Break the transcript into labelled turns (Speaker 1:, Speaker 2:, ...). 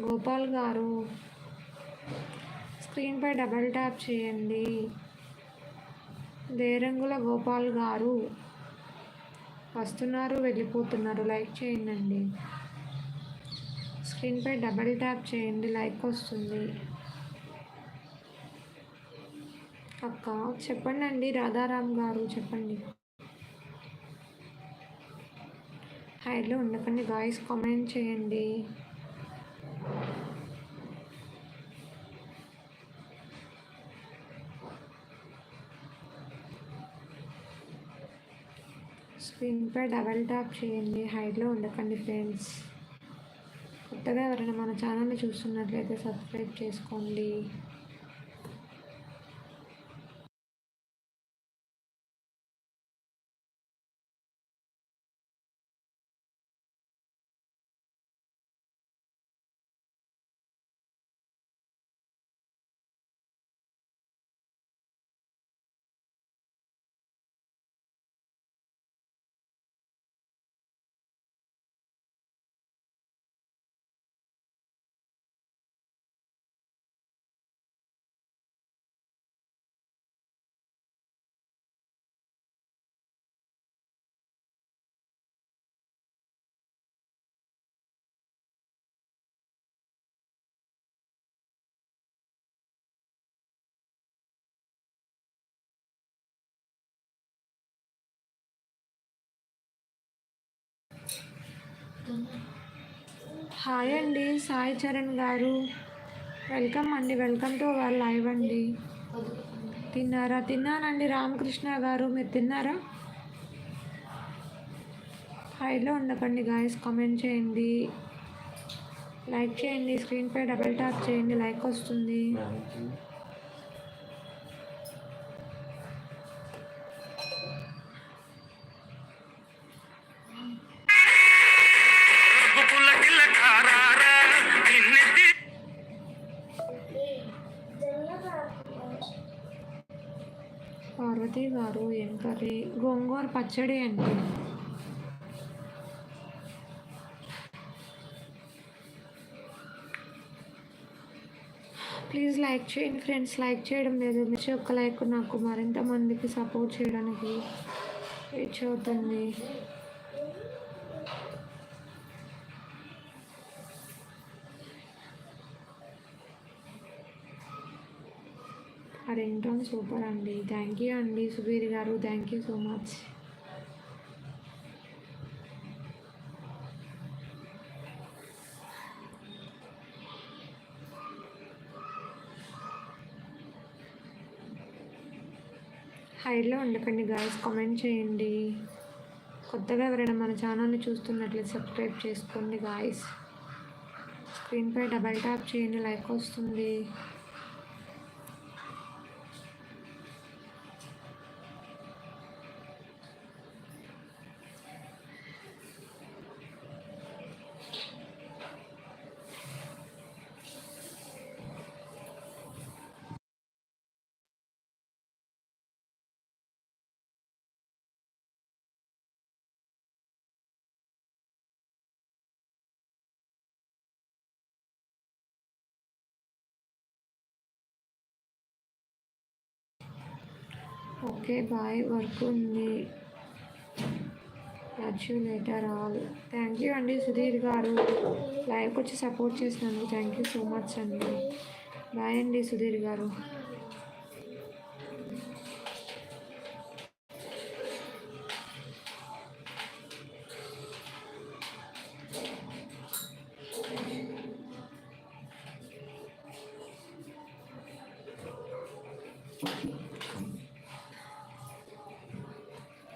Speaker 1: గోపాల్ గారు. స్క్రీన్పై double tap చేయండి. దేరంగుల గోపాల్ గారు. వస్తున్నారు వెళ్ళిపోతున్నారు. లైక్ చేయండి స్క్రీన్పై డబల్ ట్యాప్ చేయండి. లైక్ వస్తుంది. అక్క చెప్పండి అండి రాధారాం గారు చెప్పండి. హైలో ఉండకండి. గాయస్ కామెంట్ చేయండి. స్క్రీన్పై డబల్ ట్యాప్ చేయండి. హైట్లో ఉండకండి ఫ్రెండ్స్. కొత్తగా ఎవరైనా మన ఛానల్ని చూస్తున్నట్లయితే సబ్స్క్రైబ్ చేసుకోండి. హాయ్ అండి సాయి చరణ్ గారు. వెల్కమ్ అండి వెల్కమ్ టు అవర్ లైవ్ అండి. తిన్నారా? తిన్నానండి రామకృష్ణ గారు. మీరు తిన్నారా? హైలో ఉండకండి గాయస్ కామెంట్ చేయండి. లైక్ చేయండి స్క్రీన్పై డబల్ ట్యాప్ చేయండి లైక్ వస్తుంది. పార్వతి గారు ఏం కర్రీ? గోంగూర పచ్చడి అండి. ప్లీజ్ లైక్ చేయండి ఫ్రెండ్స్ లైక్ చేయడం లేదు. మీ ఒక్క లైక్ నాకు మరింత మందికి సపోర్ట్ చేయడానికి రీచ్ ఆ రింగ్ సూపర్ అండి. థ్యాంక్ యూ అండి సుబీర్ గారు. థ్యాంక్ యూ సో మచ్ హైడ్లో ఉండకండి గాయస్ కామెంట్ చేయండి. కొత్తగా ఎవరైనా మన ఛానల్ని చూస్తున్నట్లయితే సబ్స్క్రైబ్ చేసుకోండి గాయస్ స్క్రీన్పై డబల్ ట్యాప్ చేయండి. లైక్ వస్తుంది. ఓకే బాయ్ వర్క్ ఉంది. You later all thank you అండి సుధీర్ గారు. లైవ్కి వచ్చి సపోర్ట్ చేసినందుకు థ్యాంక్ యూ సో మచ్ అండి. బాయ్ అండి సుధీర్ గారు. Thank you.